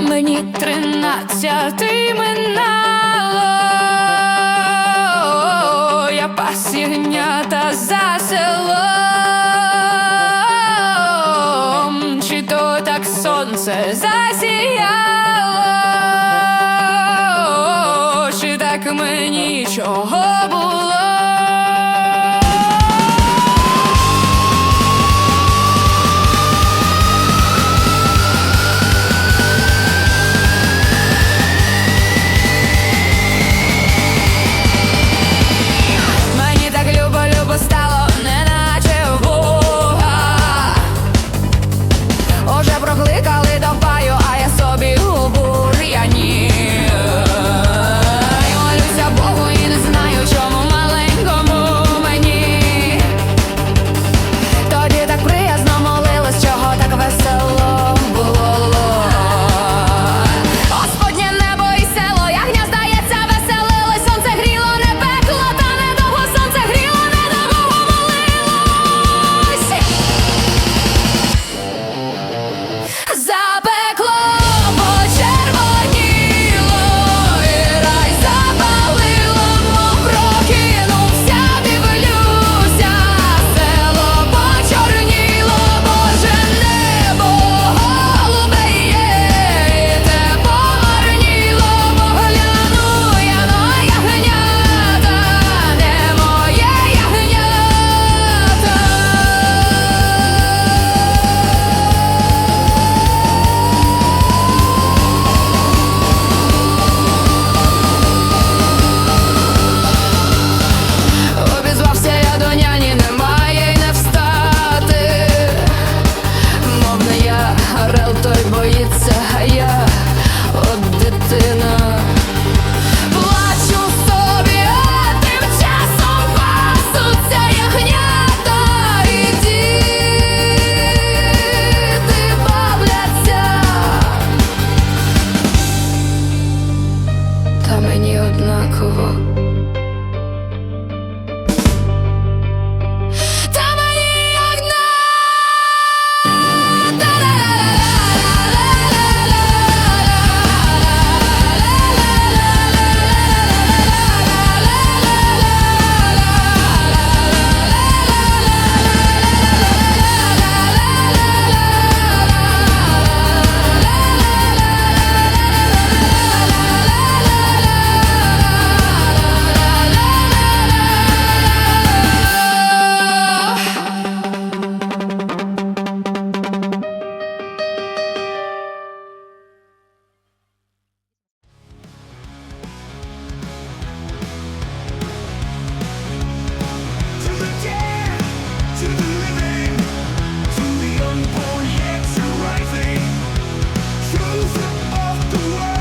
Мені тринадцятий минало, я пас за селом, чи то так сонце засіяло, чи так мені чого було. the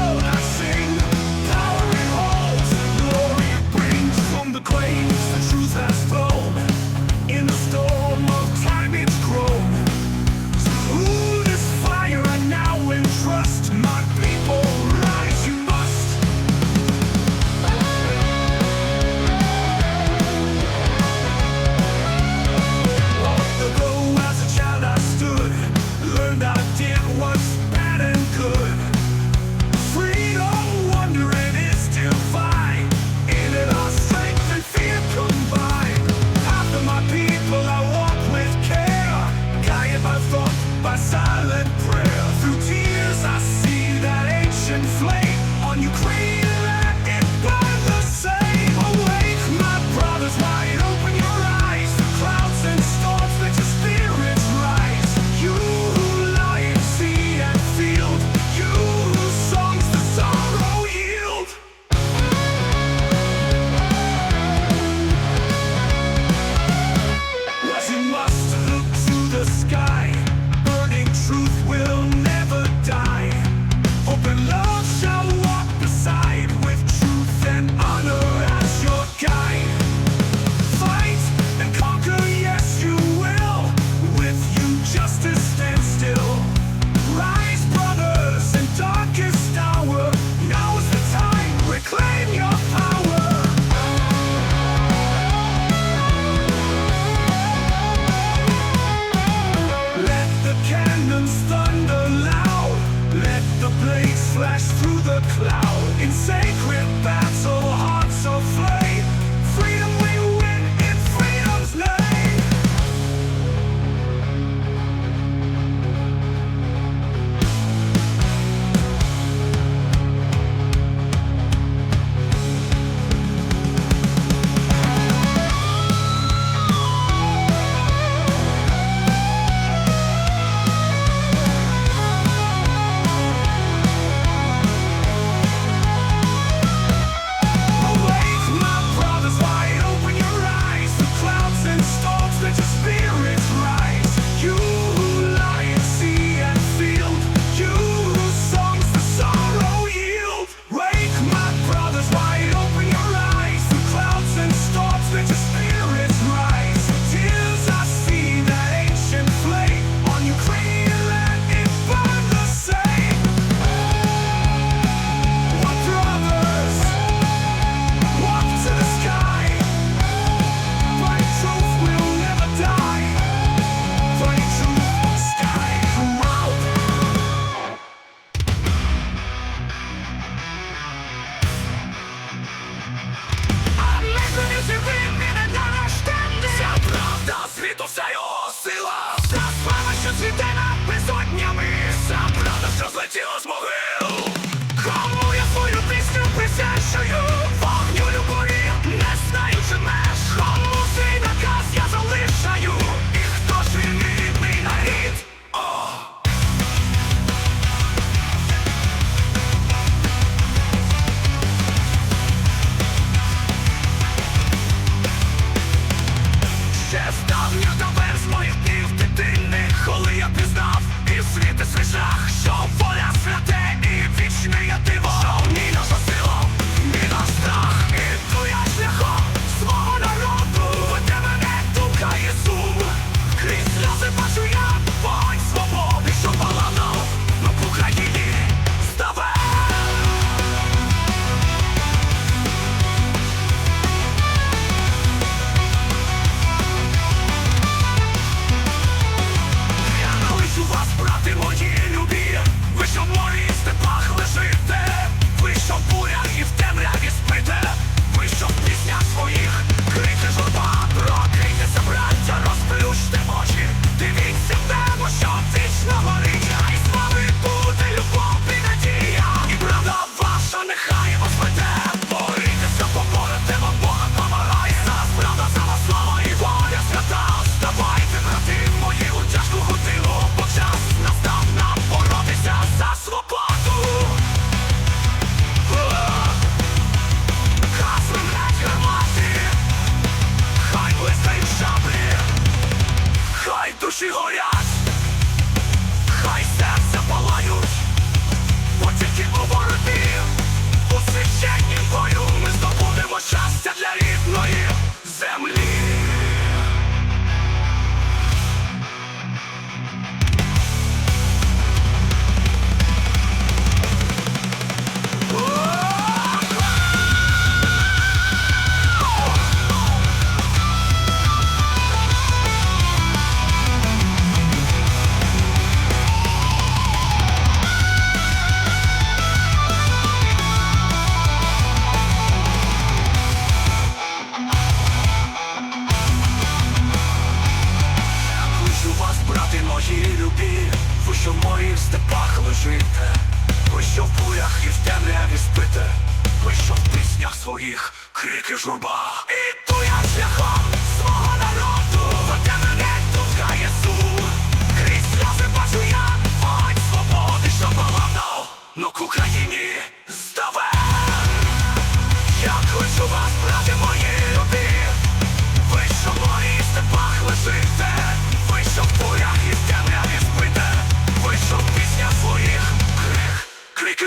Dissonance thunder loud. Let the blades flash through the cloud. In sacred battle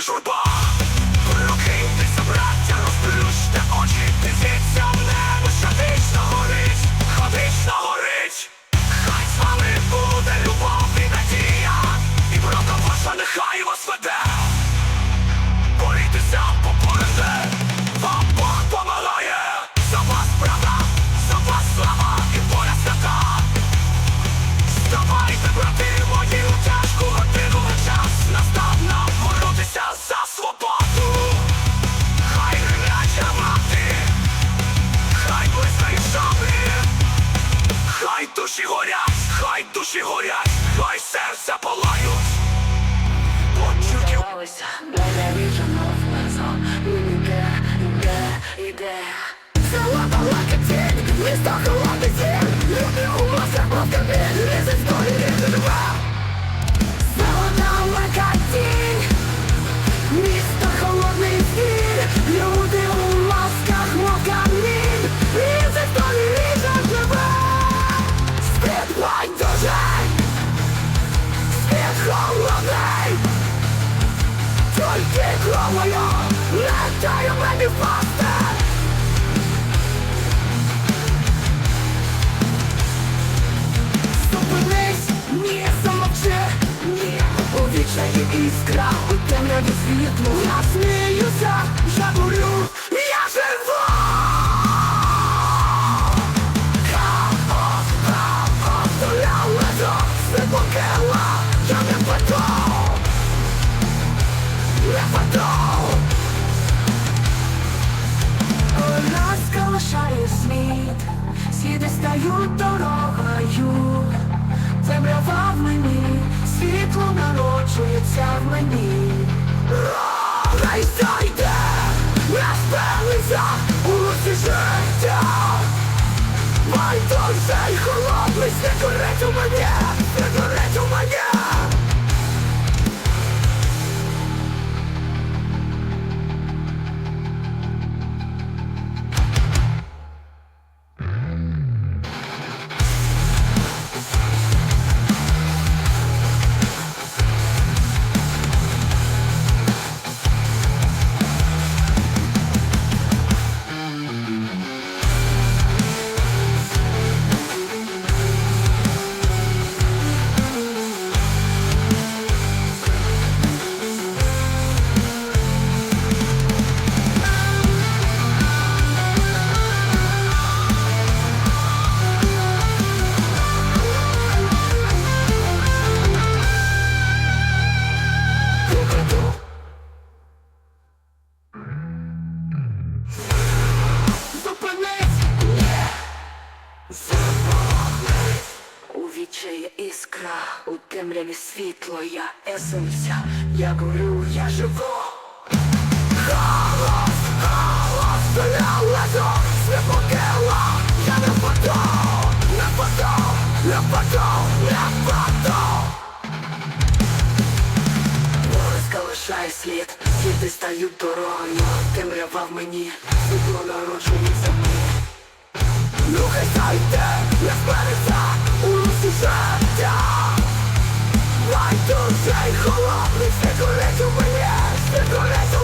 журба іскра у темряві світлу Я сміюся, я я живу! Хаос, хаос, я лежу, спокела, я не впаду Не впаду Нас калашає світ, сліди стаю дорогою. Темрява в мені світло народжується в мені. Рай зайде, розпелися у русі життя. Май той цей холодний, не горить у мене, не горить у мене. темряві світло, я есенця, я горю, я живу. Голос, голос, доля лезо, не покила, я не впаду, не впаду, не впаду, не впаду. Морозка лишає слід, сліди стають дорогою, темрява в мені, світло народжується. Ну, Нехай зайде, не спереться, у русі уже Байдуже холодний, не горить у мене, не горить